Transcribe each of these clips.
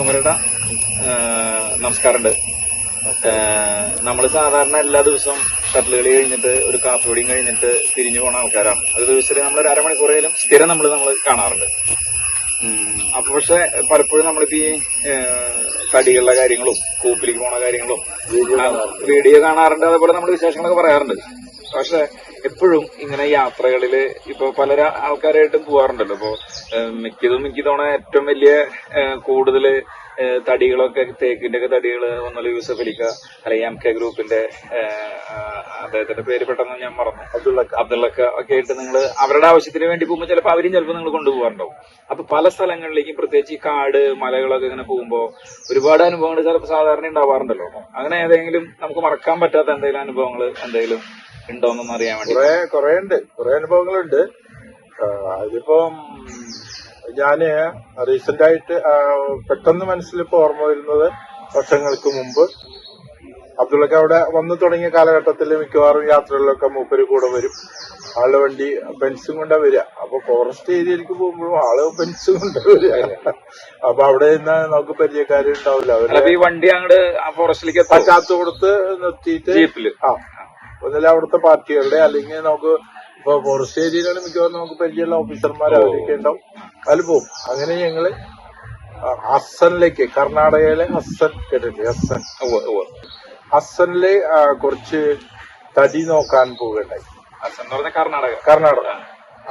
കുമരട നമസ്കാരമുണ്ട്. നമ്മൾ സാധാരണ എല്ലാ ദിവസവും ഷട്ടിൽ കളി കഴിഞ്ഞിട്ട് ഒരു കാപ്പിപൊടിയും കഴിഞ്ഞിട്ട് തിരിഞ്ഞു പോണ ആൾക്കാരാണ്. അത് ദിവസത്തിൽ നമ്മൾ ഒരു അരമണിക്കൂറേലും സ്ഥിരം നമ്മൾ നമ്മൾ കാണാറുണ്ട്. അപ്പൊ പക്ഷെ പലപ്പോഴും നമ്മളിപ്പോ ഈ തടികളുടെ കാര്യങ്ങളും കൂപ്പിലേക്ക് പോണ കാര്യങ്ങളും വീഡിയോ കാണാറുണ്ട്. അതേപോലെ നമ്മൾ വിശേഷങ്ങളൊക്കെ പറയാറുണ്ട്. പക്ഷെ എപ്പോഴും ഇങ്ങനെ യാത്രകളിൽ ഇപ്പൊ പല ആൾക്കാരായിട്ടും പോവാറുണ്ടല്ലോ. ഇപ്പൊ മിക്കതും എനിക്ക് തോന്നുന്ന ഏറ്റവും വലിയ കൂടുതൽ തടികളൊക്കെ തേക്കിന്റെ ഒക്കെ തടികൾ ഒന്നല്ല യൂസഫ് അലിക്ക അല്ലെങ്കിൽ എം കെ ഗ്രൂപ്പിന്റെ അദ്ദേഹത്തിന്റെ പേര് പെട്ടെന്ന് ഞാൻ മറന്നു. അബ്ദുള്ളക്ക അബ്ദുള്ളക്ക ഒക്കെ ആയിട്ട് നിങ്ങൾ അവരുടെ ആവശ്യത്തിന് വേണ്ടി പോകുമ്പോൾ ചിലപ്പോൾ അവരും ചിലപ്പോൾ നിങ്ങൾ കൊണ്ടുപോകാറുണ്ടാവും അപ്പൊ പല സ്ഥലങ്ങളിലേക്കും പ്രത്യേകിച്ച് ഈ കാട് മലകളൊക്കെ ഇങ്ങനെ പോകുമ്പോൾ ഒരുപാട് അനുഭവങ്ങൾ ചിലപ്പോൾ സാധാരണ ഉണ്ടാവാറുണ്ടല്ലോ. അങ്ങനെ ഏതെങ്കിലും നമുക്ക് മറക്കാൻ പറ്റാത്ത എന്തെങ്കിലും അനുഭവങ്ങൾ എന്തെങ്കിലും ഉണ്ടോന്നൊന്ന് അറിയാൻ വേണ്ടി. കുറെ കുറെ ഉണ്ട്. കുറെ അനുഭവങ്ങളുണ്ട്. അതിപ്പം ഞാൻ റീസെന്റ് ആയിട്ട് പെട്ടെന്ന് മനസ്സിൽ ഇപ്പൊ ഓർമ്മ വരുന്നത് വർഷങ്ങൾക്ക് മുമ്പ് അബ്ദുള്ളക്ക് അവിടെ വന്നു തുടങ്ങിയ കാലഘട്ടത്തിൽ മിക്കവാറും യാത്രകളിലൊക്കെ മൂപ്പര് കൂടെ വരും. ആൾ വണ്ടി ബെൻസും കൊണ്ടാ വരിക. അപ്പൊ ഫോറസ്റ്റ് ഏരിയയിലേക്ക് പോകുമ്പോഴും ആൾ ബെൻസും കൊണ്ടാ വരിക. അപ്പൊ അവിടെ നിന്ന് നമുക്ക് പരിചയക്കാരുണ്ടാവില്ല. അവർ ഈ വണ്ടി അങ്ങോട്ട് ഫോറസ്റ്റിലേക്ക് കൊടുത്ത് നിർത്തിയിട്ട് ജീപ്പിൽ ആ ഒന്നില്ല അവിടുത്തെ പാർട്ടികളുടെ അല്ലെങ്കിൽ നമുക്ക് ഇപ്പൊ ഫോറസ്റ്റ് ഏരിയയിലാണ് മിക്കവാറും നമുക്ക് പരിചയമുള്ള ഓഫീസർമാർ അവരൊക്കെ ഉണ്ടാവും. അതിൽ പോകും. അങ്ങനെ ഞങ്ങൾ ഹസ്സനിലേക്ക് കർണാടകയിലെ ഹസ്സൻ കേട്ടില്ലേ ഹസ്സൻ. ഹസ്സനിലെ കുറച്ച് തടി നോക്കാൻ പോവുകയുണ്ടായി. അസം എന്ന് പറഞ്ഞ കർണാടക. കർണാടക.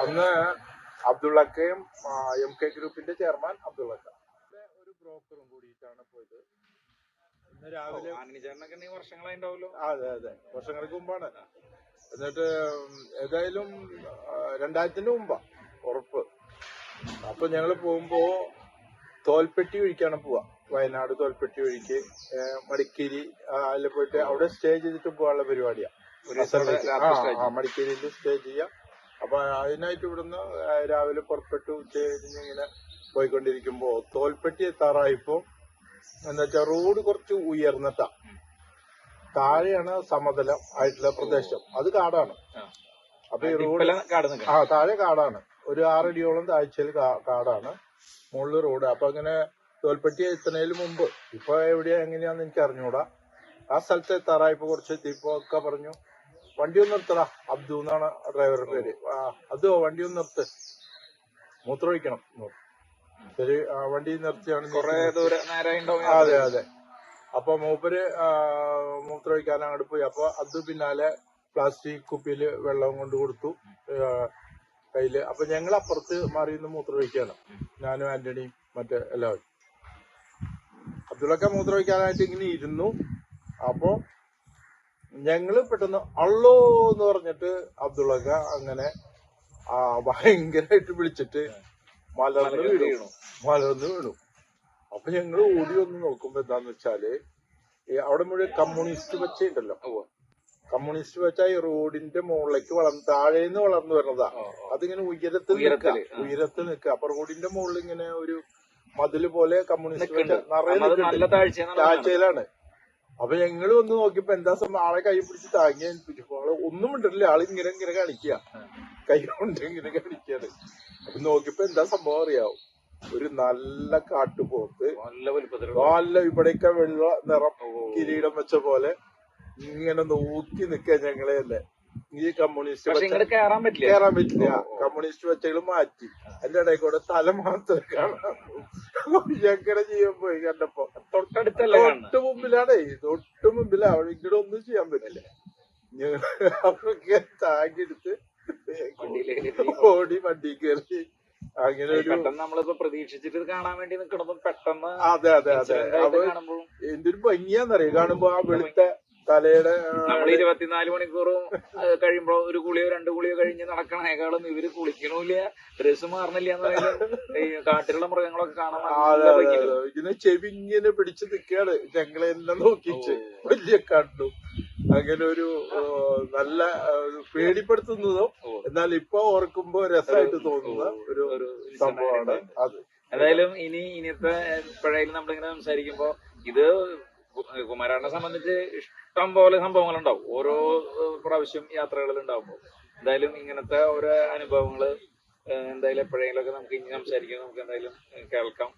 അന്ന് അബ്ദുള്ളക്കയും എം കെ ഗ്രൂപ്പിന്റെ ചെയർമാൻ അബ്ദുള്ളക്ക. ഒരു ബ്രോക്കറും കൂടിയിട്ടാണ് പോയത്. ഇന്ന് രാവിലെ വർഷങ്ങളായി ഉണ്ടാവല്ലോ അതെ അതെ. വർഷങ്ങൾക്ക് മുമ്പാണ്. എന്നിട്ട് ഏതായാലും രണ്ടായിരത്തിന് രണ്ടായിരത്തിന്റെ മുമ്പാ ഉറപ്പ്. അപ്പൊ ഞങ്ങൾ പോകുമ്പോ തോൽപ്പെട്ടി വഴിക്കാണ് പോവാ. വയനാട് തോൽപ്പെട്ടി വഴിക്ക് ഏ, മടിക്കേരി അതിൽ പോയിട്ട് അവിടെ സ്റ്റേ ചെയ്തിട്ട് പോകാനുള്ള പരിപാടിയാ. മടിക്കേരിയിൽ സ്റ്റേ ചെയ്യാം. അപ്പൊ അതിനായിട്ട് ഇവിടുന്ന് രാവിലെ പുറപ്പെട്ടു ഉച്ച കഴിഞ്ഞ് ഇങ്ങനെ പോയിക്കൊണ്ടിരിക്കുമ്പോ തോൽപ്പെട്ടി എത്താറായപ്പോ എന്താ വെച്ചാൽ റോഡ് കുറച്ച് ഉയർന്നിട്ടാ താഴെയാണ് സമതലം ആയിട്ടുള്ള പ്രദേശം. അത് കാടാണ്. അപ്പൊ ഈ റോഡ് ആ താഴെ കാടാണ്. ഒരു ആറടിയോളം താഴ്ചയിൽ കാടാണ്. മുകളിൽ റോഡ് അപ്പൊ അങ്ങനെ തോൽപ്പെട്ടി എത്തുന്നതിന് മുമ്പ്. ഇപ്പൊ എവിടെയാ എങ്ങനെയാന്ന് എനിക്ക് അറിഞ്ഞൂടാ. ആ സ്ഥലത്ത് എത്താറായപ്പോ കുറച്ച് എത്തിയപ്പോ ഒക്കെ പറഞ്ഞു. വണ്ടി ഒന്ന് നിർത്തടാ. അബ്ദു എന്നാണ് ഡ്രൈവറുടെ പേര്. ആ അതോ വണ്ടി ഒന്ന് നിർത്ത്. മൂത്രമൊഴിക്കണം. ശരി വണ്ടി നിർത്തിയാണ് അതെ അതെ. അപ്പൊ മൂപ്പര് മൂത്ര മൂത്രമൊഴിക്കാൻ അങ്ങോട്ട് പോയി. അപ്പൊ അത് പിന്നാലെ പ്ലാസ്റ്റിക് കുപ്പിയിൽ വെള്ളം കൊണ്ട് കൊടുത്തു കയ്യിൽ. അപ്പൊ ഞങ്ങൾ അപ്പുറത്ത് മാറി നിന്ന് മൂത്രമൊഴിക്കാണ് ഞാനും ആന്റണിയും മറ്റേ എല്ലാവരും. അബ്ദുള്ളക്ക മൂത്രമൊഴിക്കാനായിട്ട് ഇങ്ങനെ ഇരുന്നു. അപ്പൊ ഞങ്ങൾ പെട്ടെന്ന് അള്ളോ എന്ന് പറഞ്ഞിട്ട് അബ്ദുള്ളക്ക അങ്ങനെ ആ ഭയങ്കരമായിട്ട് വിളിച്ചിട്ട് മലർന്ന് വീഴണം വീണു. മലർന്ന് വീണു അപ്പൊ ഞങ്ങൾ ഓടി വന്ന് നോക്കുമ്പോ എന്താന്ന് വെച്ചാൽ അവിടെ മുഴുവൻ കമ്മ്യൂണിസ്റ്റ് വെച്ച ഉണ്ടല്ലോ. കമ്മ്യൂണിസ്റ്റ് വെച്ച ഈ റോഡിന്റെ മുകളിലേക്ക് വളർന്ന് താഴേന്ന് വളർന്നു വരുന്നതാ. അതിങ്ങനെ ഉയരത്തിൽ നിൽക്കുക. ഉയരത്തിൽ നിൽക്കുക അപ്പൊ റോഡിന്റെ മുകളിൽ ഇങ്ങനെ ഒരു മതിൽ പോലെ കമ്മ്യൂണിസ്റ്റ്. നിറയെ നല്ല താഴ്ചയിലാണ്. അപ്പൊ ഞങ്ങൾ വന്ന് നോക്കിയപ്പോ എന്താ സംഭവം? ആളെ കൈ പിടിച്ച് താങ്ങി ആൾ ഒന്നും ഉണ്ടല്ലേ ആൾ ഇങ്ങനെ ഇങ്ങനെ കാണിക്കുക കൈ കൊണ്ട് ഇങ്ങനെ കാണിക്കാണ്. അപ്പൊ നോക്കിയപ്പോ എന്താ സംഭവം അറിയാവും? ഒരു നല്ല കാട്ടുപോത്ത് നല്ല നല്ല ഇവിടെയൊക്കെ വെള്ള നിറം കിരീടം വെച്ച പോലെ ഇങ്ങനെ നോക്കി നിക്ക ഞങ്ങളെ അല്ലേ? ഈ കമ്മ്യൂണിസ്റ്റ് കയറാൻ പറ്റില്ല. കേറാൻ പറ്റില്ല. കമ്മ്യൂണിസ്റ്റ് വെച്ചകൾ മാറ്റി. അതിന്റെ ഇടയിൽ കൂടെ തല മാത്രം കാണാം ഞങ്ങളുടെ ജീവൻ പോയി കണ്ടപ്പോ. തൊട്ടടുത്തല്ല തൊട്ട് മുമ്പിലാണേ. തൊട്ട് മുമ്പിലാ. അവിടെ ഇങ്ങോട്ട് ഒന്നും ചെയ്യാൻ പറ്റില്ല. ഞങ്ങൾ അവർക്ക് വണ്ടിയിലേക്ക് ഓടി. വണ്ടി കയറി അങ്ങനെ ഒരു പെട്ടെന്ന് നമ്മളിപ്പോ പ്രതീക്ഷിച്ചിട്ട് കാണാൻ വേണ്ടി നിക്കണതും പെട്ടെന്ന് അതെ അതെ അതെ. അവ എന്തൊരു ഭംഗിയാന്നറിയോ? കാണുമ്പോ ആ വെളുത്ത തലയുടെ നമ്മൾ ഇരുപത്തിനാല് മണിക്കൂറും കഴിയുമ്പോ ഒരു കുളിയോ രണ്ട് കുളിയോ കഴിഞ്ഞ് നടക്കണേക്കാളും ഇവർ കുളിക്കണില്ല ഡ്രസ് മാറണില്ല എന്ന് കാട്ടിലുള്ള മൃഗങ്ങളൊക്കെ കാണാൻ ഇതിനെ. ചെവി ഇങ്ങനെ പിടിച്ച് നിക്കാണ്. ഞങ്ങളെല്ലാം നോക്കിച്ച്. വലിയ കണ്ടു അങ്ങനെ ഒരു നല്ല പേടിപ്പെടുത്തുന്നതും എന്നാൽ ഇപ്പൊ ഓർക്കുമ്പോ രസമായിട്ട് തോന്നുന്ന ഒരു സംഭവമാണ് അത്. ഏതായാലും ഇനി ഇനിയത്തെ എപ്പോഴായാലും നമ്മളിങ്ങനെ സംസാരിക്കുമ്പോ ഇത് കുമാരാണെ കുമാരാനെ സംബന്ധിച്ച് ഇഷ്ടം പോലെ സംഭവങ്ങൾ ഉണ്ടാവും ഓരോ പ്രാവശ്യം യാത്രകളിൽ ഉണ്ടാവുമ്പോൾ എന്തായാലും ഇങ്ങനത്തെ ഓരോ അനുഭവങ്ങൾ എന്തായാലും എപ്പോഴെങ്കിലും ഒക്കെ നമുക്ക് ഇനി സംസാരിക്കാം. നമുക്ക് എന്തായാലും കേൾക്കാം.